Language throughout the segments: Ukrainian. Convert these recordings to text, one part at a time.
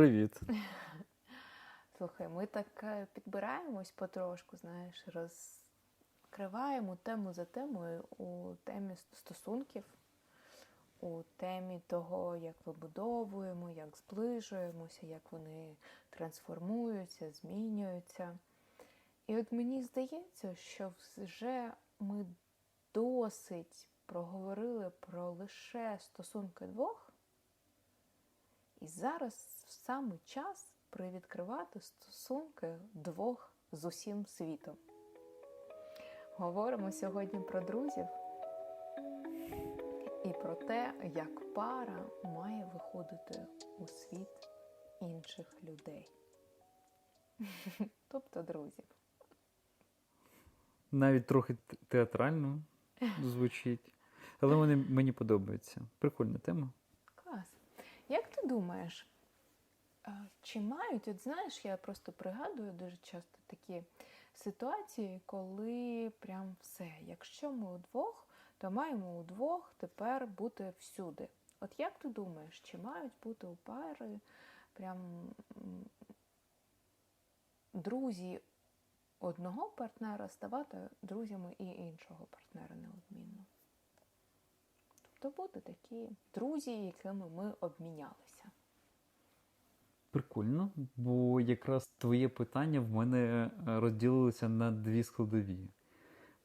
Привіт. Слухай, ми так е, підбираємось потрошку, знаєш, розкриваємо тему за темою у темі стосунків, у темі того, як вибудовуємо, як зближуємося, як вони трансформуються, змінюються. І от мені здається, що вже ми досить проговорили про лише стосунки двох, і зараз саме час привідкривати стосунки двох з усім світом. Говоримо сьогодні про друзів і про те, як пара має виходити у світ інших людей. Тобто друзів. Навіть трохи театрально звучить, але мені подобаються. Прикольна тема. Як ти думаєш, чи мають, от знаєш, я просто пригадую дуже часто такі ситуації, коли прям все, якщо ми удвох, то маємо удвох тепер бути всюди. От як ти думаєш, чи мають бути у пари прям друзі одного партнера ставати друзями і іншого партнера неодмінно? Тобто бути такі друзі, якими ми обмінялися. Прикольно, бо якраз твоє питання в мене е, розділилося на дві складові.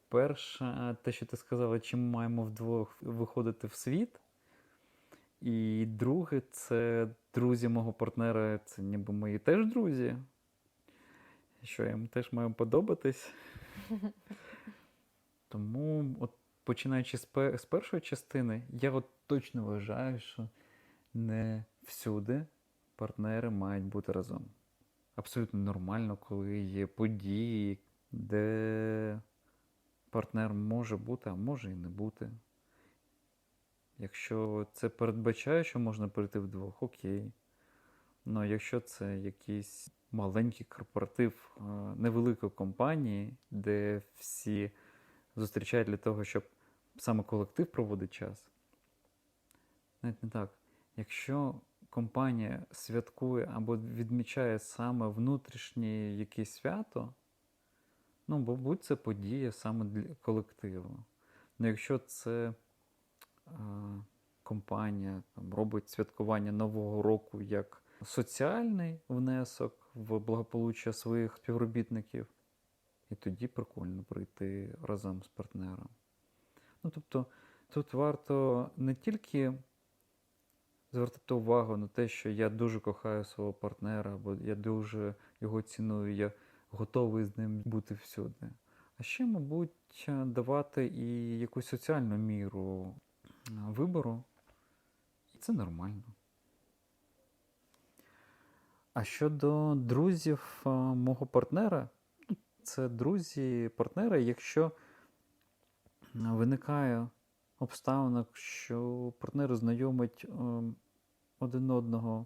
Перше, те, що ти сказала, чи ми маємо вдвох виходити в світ. І друге, це друзі мого партнера, це ніби мої теж друзі. Що їм теж маю подобатись. Тому, от, починаючи з, пе- з першої частини, я от точно вважаю, що не всюди партнери мають бути разом. Абсолютно нормально, коли є події, де партнер може бути, а може і не бути. Якщо це передбачає, що можна прийти вдвох, окей. Ну, якщо це якийсь маленький корпоратив е, невеликої компанії, де всі зустрічають для того, щоб саме колектив проводить час. Навіть не так. Якщо компанія святкує або відмічає саме внутрішнє якесь свято, ну, мабуть, це подія саме для колективу. Ну, якщо це е, компанія там, робить святкування Нового року як соціальний внесок в благополуччя своїх співробітників, і тоді прикольно прийти разом з партнером. Ну, тобто, тут варто не тільки звертати увагу на те, що я дуже кохаю свого партнера, або я дуже його ціную, я готовий з ним бути всюди. А ще, мабуть, давати і якусь соціальну міру вибору. І це нормально. А щодо друзів мого партнера, ну, це друзі партнера, якщо виникає обставинок, що партнери знайомить е, один одного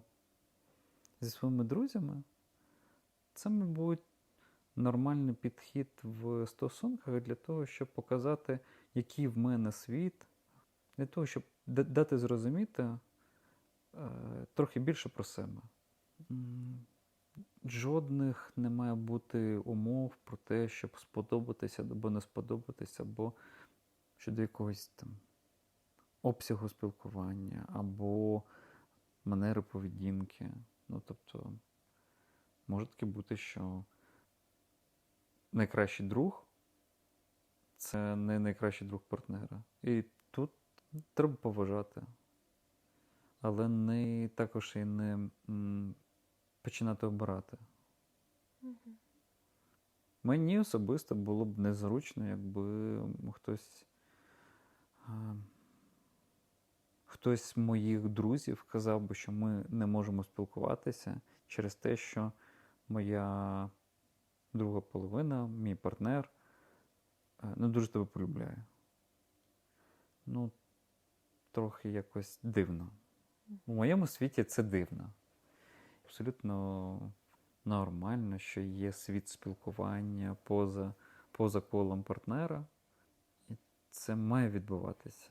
зі своїми друзями, це, мабуть, нормальний підхід в стосунках для того, щоб показати, який в мене світ, для того, щоб дати зрозуміти е, трохи більше про себе. Жодних не має бути умов про те, щоб сподобатися або не сподобатися, або щодо якогось там обсягу спілкування, або манери поведінки. Ну, тобто, може таки бути, що найкращий друг це не найкращий друг партнера. І тут треба поважати. Але не також і не м, починати обирати. Мені особисто було б незручно, якби хтось, хтось з моїх друзів казав би, що ми не можемо спілкуватися через те, що моя друга половина, мій партнер, е, не дуже тебе полюбляє. Ну, трохи якось дивно. У моєму світі це дивно. Абсолютно нормально, що є світ спілкування поза, поза колом партнера. Це має відбуватися.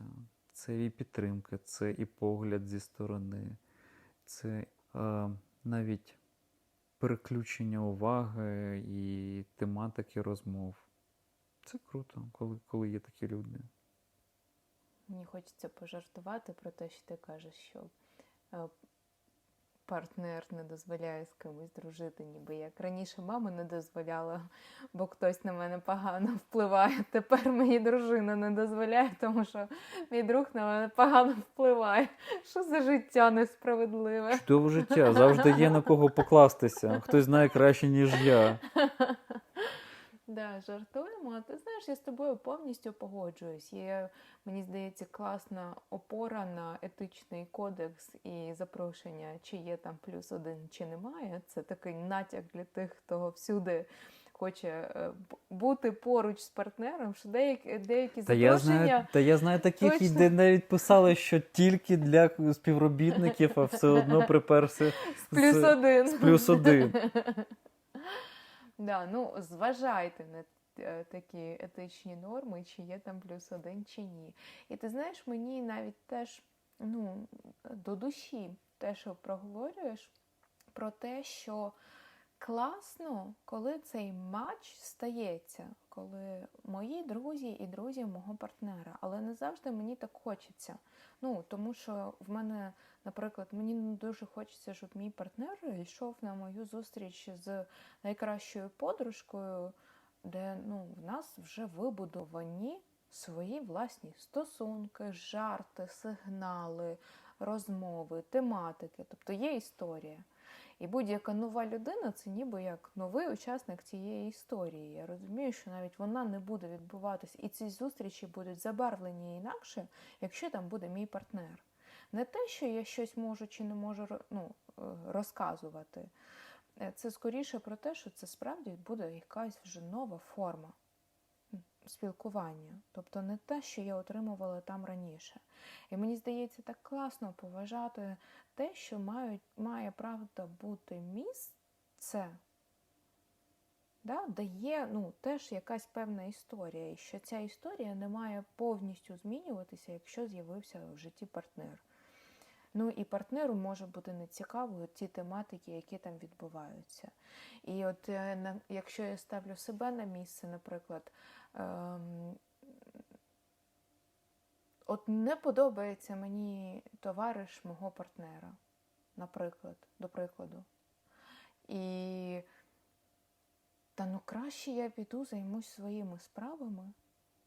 Це і підтримка, це і погляд зі сторони, це е, навіть переключення уваги і тематики розмов. Це круто, коли, коли є такі люди. Мені хочеться пожартувати про те, що ти кажеш, що е, партнер не дозволяє з кимось дружити, ніби як раніше мама не дозволяла, бо хтось на мене погано впливає. Тепер мені дружина не дозволяє, тому що мій друг на мене погано впливає. Що за життя несправедливе? Чудове життя, завжди є на кого покластися. Хтось знає краще, ніж я. Да, жартуємо. А Ти знаєш, я з тобою повністю погоджуюсь. Є, мені здається, класна опора на етичний кодекс і запрошення, чи є там плюс один, чи немає. Це такий натяк для тих, хто всюди хоче е, бути поруч з партнером, що деякі, деякі Та я знаю, та я знаю таких, Точно. де навіть писали, що тільки для співробітників, а все одно приперся З плюс один. з плюс один. Да, ну зважайте на е, такі етичні норми, чи є там плюс один, чи ні. І ти знаєш, мені навіть теж ну, до душі те, що проговорюєш, про те, що класно, коли цей матч стається, коли мої друзі і друзі мого партнера, але не завжди мені так хочеться. Ну, тому що в мене, наприклад, мені не дуже хочеться, щоб мій партнер йшов на мою зустріч з найкращою подружкою, де ну, в нас вже вибудовані свої власні стосунки, жарти, сигнали, розмови, тематики. Тобто є історія. І будь-яка нова людина це ніби як новий учасник цієї історії. Я розумію, що навіть вона не буде відбуватись, і ці зустрічі будуть забарвлені інакше, якщо там буде мій партнер. Не те, що я щось можу чи не можу ну, е, розказувати. Е, Це скоріше про те, що це справді буде якась вже нова форма спілкування. Тобто не те, що я отримувала там раніше. І мені здається, так класно поважати те, що мають, має правда бути місце, да, де є ну, теж якась певна історія, і що ця історія не має повністю змінюватися, якщо з'явився в житті партнер. Ну і партнеру може бути нецікавою ті тематики, які там відбуваються. І от е, якщо я ставлю себе на місце, наприклад, ем, от не подобається мені товариш мого партнера, наприклад, до прикладу. І та ну краще я піду займусь своїми справами,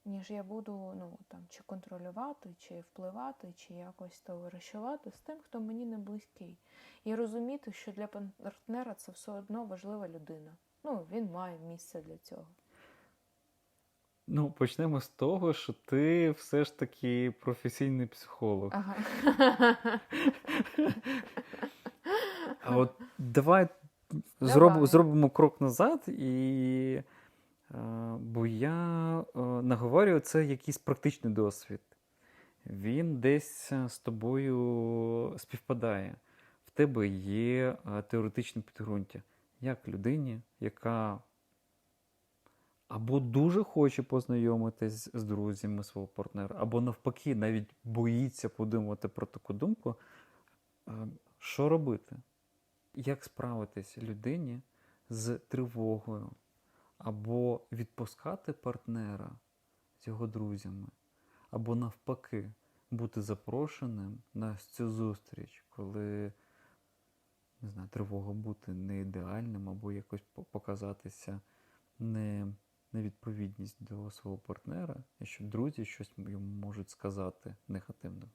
ніж я буду ну, там, чи контролювати, чи впливати, чи якось товаришувати з тим, хто мені не близький. І розуміти, що для партнера це все одно важлива людина. Ну, він має місце для цього. Ну, почнемо з того, що ти все ж таки професійний психолог. Ага. А от давай, Давай. Зроб, зробимо крок назад, і, бо я е, наговорюю, це якийсь практичний досвід. Він десь е, з тобою співпадає. В тебе є е, теоретичне підґрунтя. Як людині, яка або дуже хоче познайомитись з друзями свого партнера, або навпаки, навіть боїться подумати про таку думку, е, що робити? Як справитись людині з тривогою, або відпускати партнера з його друзями, або навпаки, бути запрошеним на цю зустріч, коли не знаю, тривога бути не ідеальним, або якось показатися не, невідповідність до свого партнера, і що друзі щось йому можуть сказати негативно.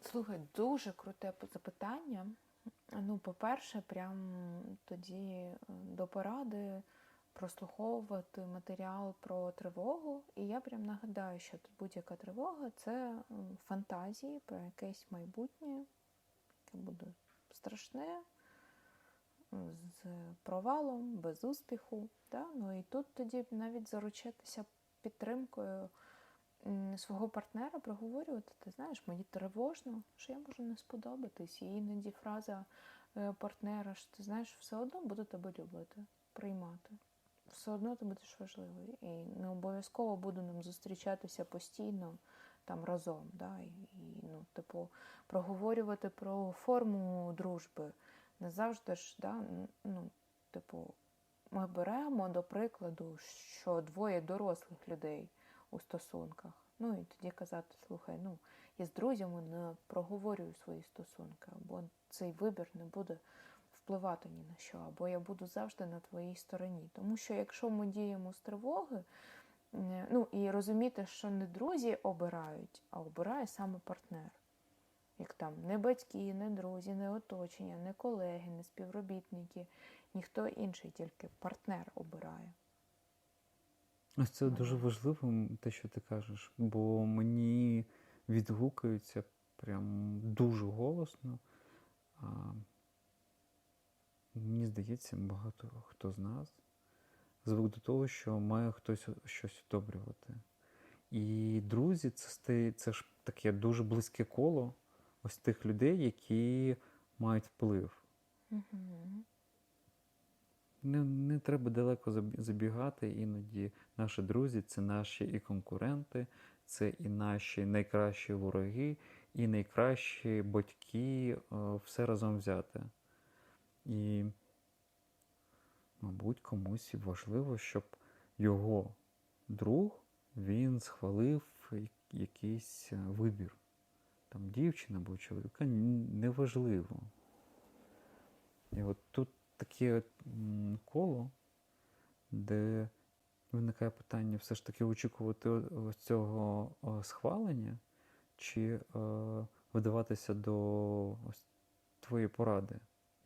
Слухай, дуже круте запитання. Ну, по-перше, прям тоді е, до поради прослуховувати матеріал про тривогу. І я прям нагадаю, що т- будь-яка тривога це фантазії про якесь майбутнє, яке буде страшне, з провалом, без успіху. Да? Ну і тут тоді навіть заручитися підтримкою свого партнера проговорювати, ти знаєш, мені тривожно, що я можу не сподобатись. І іноді фраза е, партнера, що ти знаєш, все одно буду тебе любити, приймати. Все одно ти будеш важливий. І не обов'язково буду нам зустрічатися постійно там разом. Да? І, ну, типу, проговорювати про форму дружби. Не завжди ж, да, ну, типу, ми беремо до прикладу, що двоє дорослих людей у стосунках. Ну і тоді казати, слухай, ну я з друзями не проговорюю свої стосунки, або цей вибір не буде впливати ні на що, або я буду завжди на твоїй стороні. Тому що якщо ми діємо з тривоги, ну і розуміти, що не друзі обирають, а обирає саме партнер. Як там не батьки, не друзі, не оточення, не колеги, не співробітники, ніхто інший, тільки партнер обирає. Ось це дуже важливо, те, що ти кажеш, бо мені відгукаються прям дуже голосно. А, мені здається, багато хто з нас звик до того, що має хтось щось одобрювати. І друзі, це це ж таке дуже близьке коло ось тих людей, які мають вплив. Угу. Не, не треба далеко забігати. Іноді наші друзі це наші і конкуренти, це і наші найкращі вороги, і найкращі батьки, е, все разом взяте. І, мабуть, комусь важливо, щоб його друг він схвалив якийсь е, вибір. Там дівчина або чоловіка неважливо. І от тут таке коло, де виникає питання все ж таки очікувати цього схвалення, чи е, вдаватися до твоєї поради.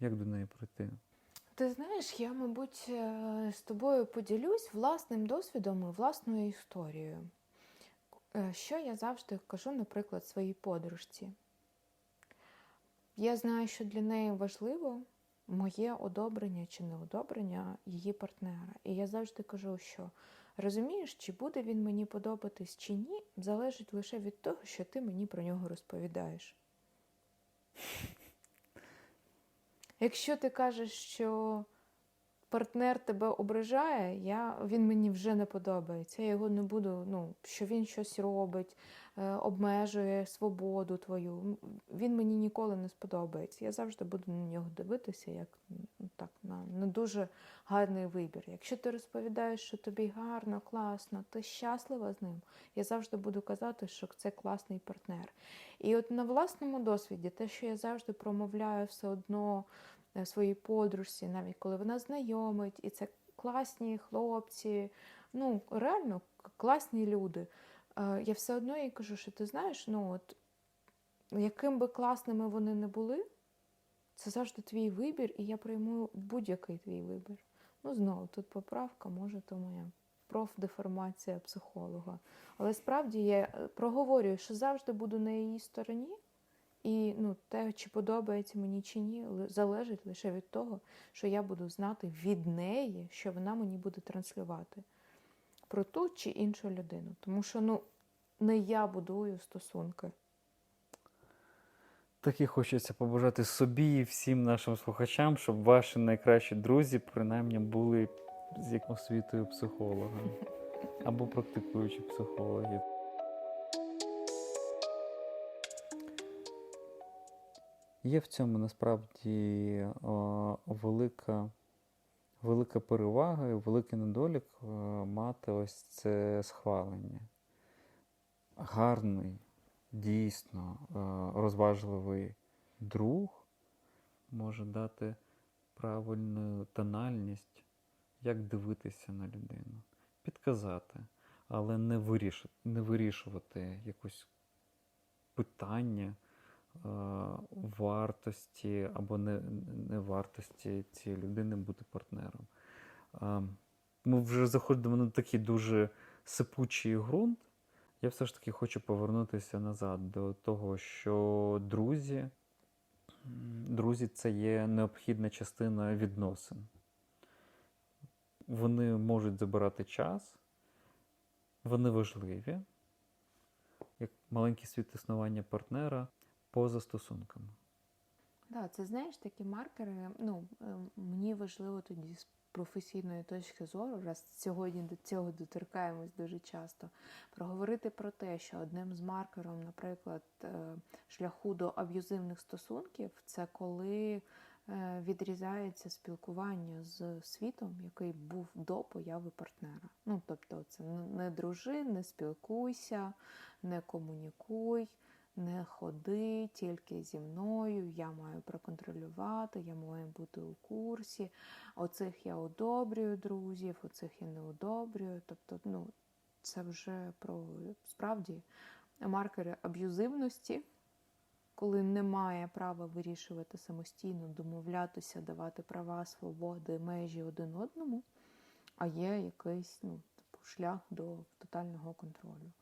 Як до неї прийти? Ти знаєш, я, мабуть, е, з тобою поділюсь власним досвідом і власною історією. Е, Що я завжди кажу, наприклад, своїй подружці. Я знаю, що для неї важливо моє одобрення чи неодобрення її партнера. І я завжди кажу, що розумієш, чи буде він мені подобатись чи ні, залежить лише від того, що ти мені про нього розповідаєш. Якщо ти кажеш, що партнер тебе ображає, я, він мені вже не подобається. Я його не буду, ну, що він щось робить, е, обмежує свободу твою. Він мені ніколи не сподобається. Я завжди буду на нього дивитися як ну, так, на не дуже гарний вибір. Якщо ти розповідаєш, що тобі гарно, класно, ти щаслива з ним, я завжди буду казати, що це класний партнер. І от на власному досвіді, те, що я завжди промовляю все одно своїй подружці, навіть коли вона знайомить, і це класні хлопці, ну реально класні люди. Е, Я все одно їй кажу, що ти знаєш, ну от яким би класними вони не були, це завжди твій вибір, і я прийму будь-який твій вибір. Ну, знову, тут поправка, може, то моя профдеформація психолога. Але справді я е, проговорюю, що завжди буду на її стороні, і ну, те, чи подобається мені чи ні, залежить лише від того, що я буду знати від неї, що вона мені буде транслювати про ту чи іншу людину. Тому що ну, не я будую стосунки. Так і хочеться побажати собі і всім нашим слухачам, щоб ваші найкращі друзі принаймні були з освітою психолога або практикуючі психологи. Є в цьому насправді о, велика, велика перевага і великий недолік е, мати ось це схвалення. Гарний, дійсно е, розважливий друг може дати правильну тональність, як дивитися на людину, підказати, але не вирішувати, не вирішувати якось питання е, вартості або не, не вартості цієї людини бути партнером. Е, Ми вже заходимо на такий дуже сипучий ґрунт. Я все ж таки хочу повернутися назад до того, що друзі, друзі це є необхідна частина відносин. Вони можуть забирати час, вони важливі, як маленький світ існування партнера поза стосунками. Да, це знаєш такі маркери. Ну, е, мені важливо тоді з професійної точки зору, раз сьогодні до цього доторкаємось дуже часто, проговорити про те, що одним з маркером, наприклад, е, шляху до аб'юзивних стосунків, це коли е, відрізається спілкування з світом, який був до появи партнера. Ну, тобто, це не дружи, не спілкуйся, не комунікуй. Не ходи тільки зі мною, я маю проконтролювати, я маю бути у курсі. Оцих я одобрюю друзів, оцих я не одобрюю. Тобто, ну, це вже про справді маркери аб'юзивності, коли немає права вирішувати самостійно, домовлятися, давати права, свободи, межі один одному, а є якийсь ну, типу, шлях до тотального контролю.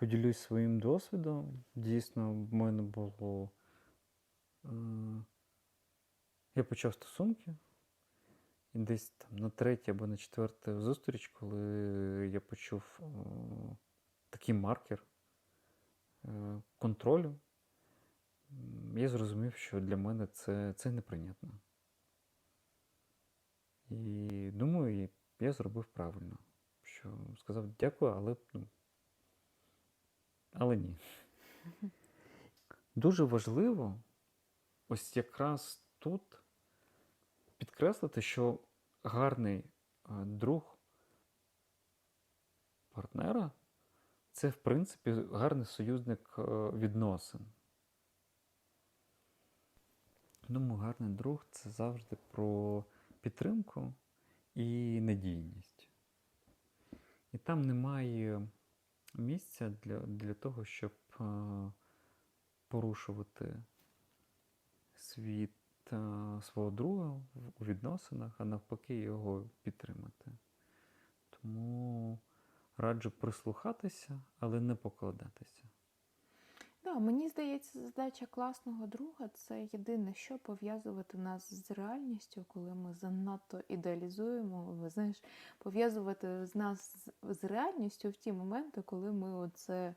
Поділюсь своїм досвідом. Дійсно, в мене було. Е, я почав стосунки. І десь там на третє або на четверте зустріч, коли я почув е, такий маркер е, контролю, я зрозумів, що для мене це, це неприйнятно. І думаю, я зробив правильно. Що сказав дякую, але ну, але ні. Дуже важливо ось якраз тут підкреслити, що гарний е, друг партнера це, в принципі, гарний союзник е, відносин. Думаю, гарний друг це завжди про підтримку і надійність. І там немає місця для, для того, щоб е, порушувати світ е, свого друга у відносинах, а навпаки, його підтримати. Тому раджу прислухатися, але не покладатися. Да, мені здається, задача класного друга це єдине, що пов'язувати нас з реальністю, коли ми занадто ідеалізуємо. Ви знаєш, пов'язувати з нас з реальністю в ті моменти, коли ми оце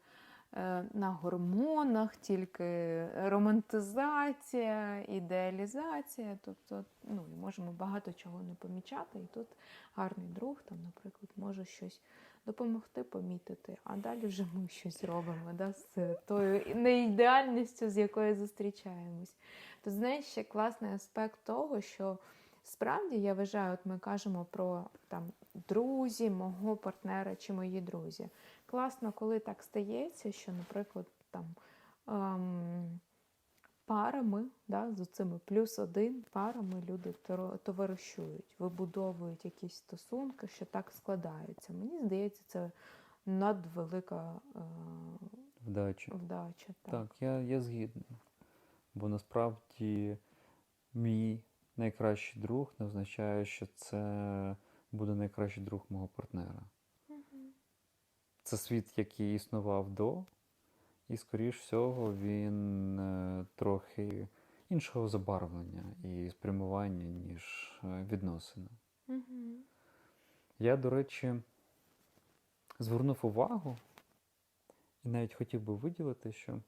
е, на гормонах, тільки романтизація, ідеалізація. Тобто, ну, і можемо багато чого не помічати. І тут гарний друг, там, наприклад, може щось допомогти помітити, а далі вже ми щось робимо да, з тою неідеальністю, з якою зустрічаємось. То знаєш, ще класний аспект того, що справді я вважаю, от ми кажемо про там друзі, мого партнера чи мої друзі. Класно, коли так стається, що, наприклад, там. Ем, Парами, да, з цими плюс один парами люди товаришують, вибудовують якісь стосунки, що так складаються. Мені здається, це надвелика е, Вдачі. вдача. Так. Так, я, я згідний. Бо насправді мій найкращий друг не означає, що це буде найкращий друг мого партнера. Це світ, який існував до, і, скоріш всього, він е, трохи іншого забарвлення і спрямування, ніж е, відносини. Мгм. Я, до речі, звернув увагу і навіть хотів би виділити, що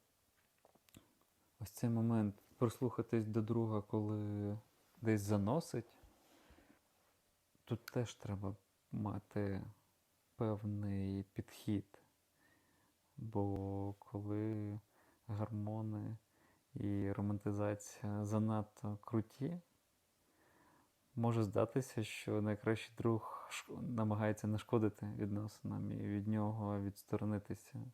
ось цей момент прислухатись до друга, коли десь заносить, тут теж треба мати певний підхід. Бо коли гормони і романтизація занадто круті, може здатися, що найкращий друг намагається нашкодити відносинам і від нього відсторонитися.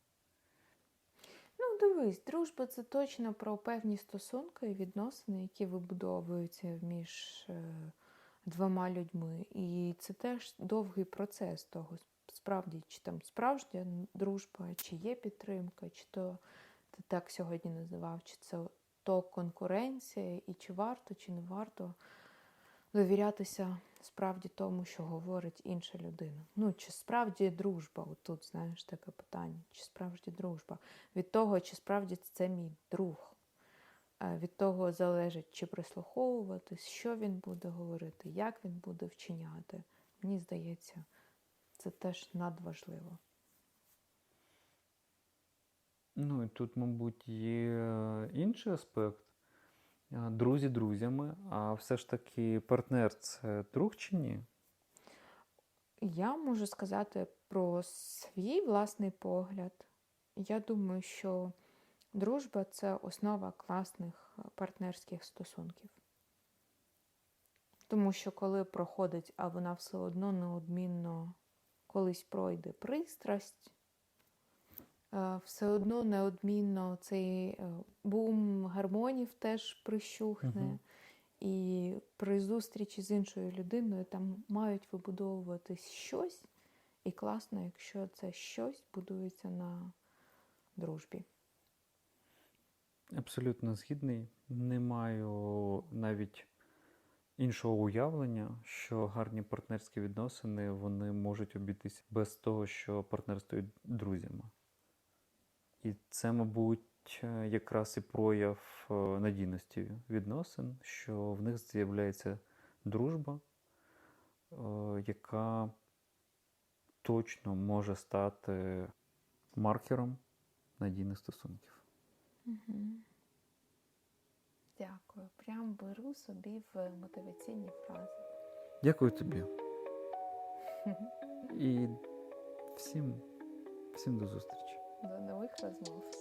Ну, дивись, дружба це точно про певні стосунки і відносини, які вибудовуються між е, двома людьми. І це теж довгий процес того, справді, чи там справжня дружба, чи є підтримка, чи то ти так сьогодні називав, чи це то конкуренція, і чи варто, чи не варто довірятися справді тому, що говорить інша людина. Ну, чи справді дружба? От тут, знаєш, таке питання, чи справді дружба? Від того, чи справді це мій друг. Від того залежить, чи прислуховуватись, що він буде говорити, як він буде вчиняти. Мені здається, це теж надважливо. Ну і тут, мабуть, є інший аспект. А, Друзі друзями, а все ж таки партнер це друг чи ні? Я можу сказати про свій власний погляд. Я думаю, що дружба це основа класних е, партнерських стосунків. Тому що коли проходить, а вона все одно неодмінно колись пройде пристрасть, е, все одно неодмінно цей е, бум гармонів теж прищухне. І при зустрічі з іншою людиною там мають вибудовуватись щось, і класно, якщо це щось будується на дружбі. Абсолютно згідний. Не маю навіть іншого уявлення, що гарні партнерські відносини вони можуть обійтись без того, що партнер стоїть друзями. І це, мабуть, е, якраз і прояв е, надійності відносин, що в них з'являється дружба, е, яка точно може стати маркером надійних стосунків. Угу. Дякую. Прям беру собі в мотиваційні фрази. Дякую тобі. І всім, всім до зустрічі. До нових розмов.